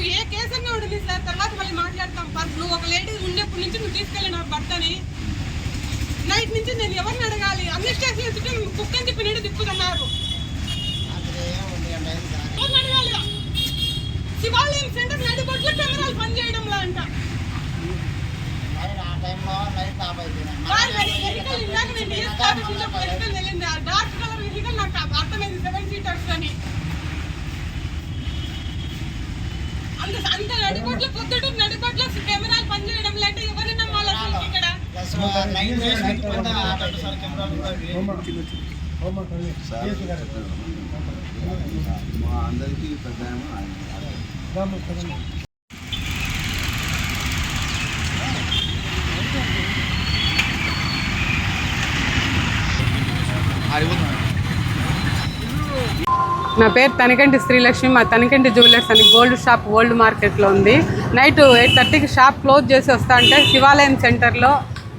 నువ్వు ఏ కేసన్నా ఉండదు సార్ తర్వాత మళ్ళీ మాట్లాడతాం. ఫస్ట్ నువ్వు ఒక లేడీ ఉండేప్పటి నుంచి నువ్వు తీసుకెళ్ళి నా భర్తని. నైట్ నుంచి నేను ఎవరిని అడగాలి? అన్ని స్టేషన్ చుట్టూ కుక్కని చెప్పి నేను తిప్పుతున్నారు. శివాలయం సెంటర్ నడిబొట్లు కెమెరాలు పనిచేయడంలో అంట. డార్క్ కలర్ వెహికల్ నాకు అర్థమైంది. సెవెన్ సీటర్స్ అని. అంత నడిబొట్లు పొద్దుట నడిబొట్లు కెమెరాలు పనిచేయడం లేదంటే ఎవరిని నమ్మాలి ఇక్కడ మా అందరికీ పెద్ద నా పేరు తనికంటి శ్రీలక్ష్మి మా తనికంటి జ్యువెలర్స్ అని గోల్డ్ షాప్ ఓల్డ్ మార్కెట్లో ఉంది. నైట్ ఎయిట్ థర్టీకి షాప్ క్లోజ్ చేసి వస్తా అంటే శివాలయం సెంటర్లో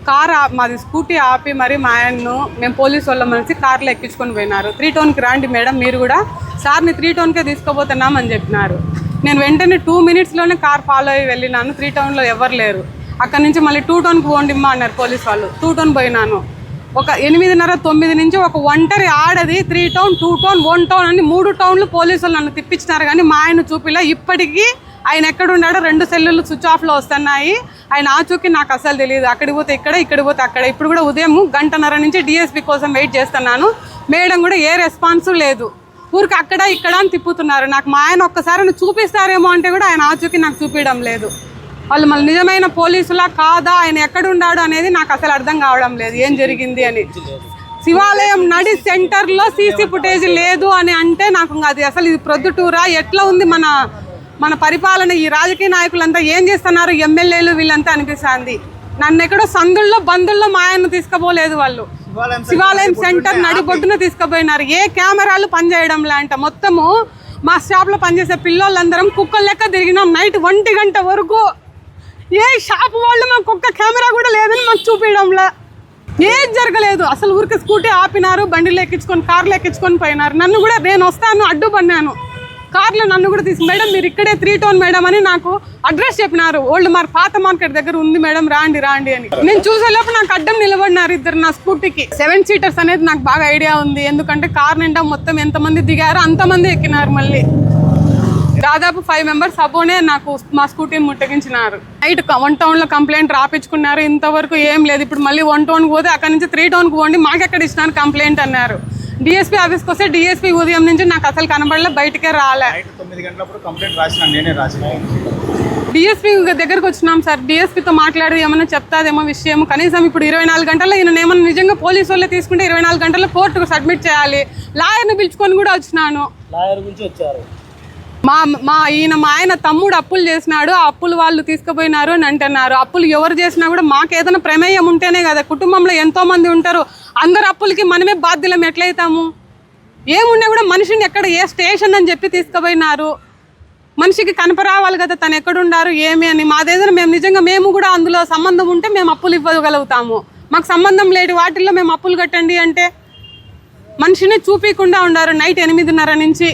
కార్ మాది స్కూటీ ఆపి మరి మా ఆయన్ను మేము పోలీసు వాళ్ళ మనిషి కార్లో ఎక్కించుకొని పోయినారు. త్రీ టోన్కి రాండి మేడం మీరు కూడా సార్ని త్రీ టోన్కే తీసుకోబోతున్నామని అని చెప్పినారు. నేను వెంటనే టూ మినిట్స్లోనే కార్ ఫాలో అయ్యి వెళ్ళినాను. త్రీ టౌన్లో ఎవరు లేరు. అక్కడ నుంచి మళ్ళీ టూ టౌన్కి పోండిమ్మా అన్నారు పోలీసు వాళ్ళు. టూ టౌన్ పోయినాను. ఒక ఎనిమిదిన్నర తొమ్మిది నుంచి ఒక ఒంటరి ఆడది three town two town one town అని మూడు టౌన్లు పోలీసులు నన్ను తిప్పించినారు. కానీ మా ఆయన చూపిలా ఇప్పటికీ ఆయన ఎక్కడున్నాడో రెండు సెల్లులు స్విచ్ ఆఫ్లో వస్తున్నాయి. ఆయన ఆచూకీ నాకు అసలు తెలియదు. అక్కడికి పోతే ఇక్కడ ఇక్కడ పోతే అక్కడ. ఇప్పుడు కూడా ఉదయం గంటన్నర నుంచి డిఎస్పీ కోసం వెయిట్ చేస్తున్నాను. మేడం కూడా ఏ రెస్పాన్స్ లేదు. ఊరికి అక్కడ ఇక్కడ అని తిప్పుతున్నారు. నాకు మా ఆయన ఒక్కసారి చూపిస్తారేమో అంటే కూడా ఆయన ఆచూకీ నాకు చూపించడం లేదు. వాళ్ళు మళ్ళీ నిజమైన పోలీసులా కాదా ఆయన ఎక్కడ ఉన్నాడు అనేది నాకు అసలు అర్థం కావడం లేదు. ఏం జరిగింది అని. శివాలయం నడి సెంటర్లో సీసీ ఫుటేజ్ లేదు అని అంటే నాకు అది అసలు ఇది ప్రొద్దుటూరా? ఎట్లా ఉంది మన మన పరిపాలన? ఈ రాజకీయ నాయకులంతా ఏం చేస్తున్నారు? ఎమ్మెల్యేలు వీళ్ళంతా అనిపిస్తుంది. నన్ను ఎక్కడో సందుల్లో బందుల్లో మా ఆయన్ను తీసుకుపోలేదు వాళ్ళు. శివాలయం సెంటర్ నడిబొడ్డున తీసుకుపోయినారు. ఏ కెమెరాలు పనిచేయడం లాంట మొత్తము మా షాప్లో పనిచేసే పిల్లోళ్ళందరం కుక్కల లెక్క తిరిగినాం. నైట్ ఒంటి గంట వరకు ఏ షాప్ వాళ్ళు మాకు ఒక్క కెమెరా కూడా లేదని మాకు చూపించడంలా. ఏం జరగలేదు. అసలు ఊరికి స్కూటీ ఆపినారు బండిలో ఎక్కించుకొని కార్లు ఎక్కించుకొని పోయినారు. నన్ను కూడా నేను వస్తాను అడ్డు పన్నాను. కార్లో నన్ను కూడా తీసి మేడం మీరు ఇక్కడే త్రీ టోన్ మేడం అని నాకు అడ్రస్ చెప్పినారు. ఓల్డ్ మార్క్ పాత మార్కెట్ దగ్గర ఉంది మేడం రాండి రాండి అని. నేను చూసేలోపు నాకు అడ్డం నిలబడినారు ఇద్దరు నా స్కూటీకి. సెవెన్ సీటర్స్ అనేది నాకు బాగా ఐడియా ఉంది. ఎందుకంటే కార్ నిండా మొత్తం ఎంతమంది దిగారో అంతమంది ఎక్కినారు మళ్ళీ. దాదాపు ఫైవ్ మెంబర్స్ అబోనే నాకు మా స్కూటీని ముట్టగించినారు. నైట్ వన్ టౌన్లో కంప్లైంట్ రాపించుకున్నారు ఇంతవరకు ఏం లేదు. ఇప్పుడు మళ్ళీ వన్ టౌన్ పోతే అక్కడ నుంచి త్రీ టౌన్కు పోండి మాకెక్కడ ఇచ్చినారు కంప్లైంట్ అన్నారు. డిఎస్పీ ఆఫీస్కి వస్తే డిఎస్పీ ఉదయం నుంచి నాకు అసలు కనబడలే బయటకే రాలే. డిఎస్పీ దగ్గరకు వచ్చినాం సార్. డిఎస్పీతో మాట్లాడి ఏమైనా చెప్తాదేమో విషయం కనీసం ఇప్పుడు ఇరవై నాలుగు గంటల్లో ఈయన ఏమైనా నిజంగా పోలీసు వాళ్ళే తీసుకుంటే ఇరవై నాలుగు గంటల్లో కోర్టుకు సబ్మిట్ చేయాలి. లాయర్ని పిలుచుకొని కూడా వచ్చినాను. లాయర్ గురించి వచ్చారు. మా మా ఈయన మా ఆయన తమ్ముడు అప్పులు చేసినాడు ఆ అప్పులు వాళ్ళు తీసుకుపోయినారు అని అంటున్నారు. అప్పులు ఎవరు చేసినా కూడా మాకు ఏదైనా ప్రమేయం ఉంటేనే కదా కుటుంబంలో ఎంతోమంది ఉంటారు. అందరు అప్పులకి మనమే బాధ్యులం ఎట్లయితాము? ఏమున్నా కూడా మనిషిని ఎక్కడ ఏ స్టేషన్ అని చెప్పి తీసుకుపోయినారు? మనిషికి కనపరావాలి కదా తను ఎక్కడున్నారు ఏమి అని. మాదేదైనా మేము నిజంగా మేము కూడా అందులో సంబంధం ఉంటే మేము అప్పులు ఇవ్వగలుగుతాము. మాకు సంబంధం లేని వాటిల్లో మేము అప్పులు కట్టండి అంటే మనిషిని చూపించకుండా ఉన్నారు నైట్ ఎనిమిదిన్నర నుంచి.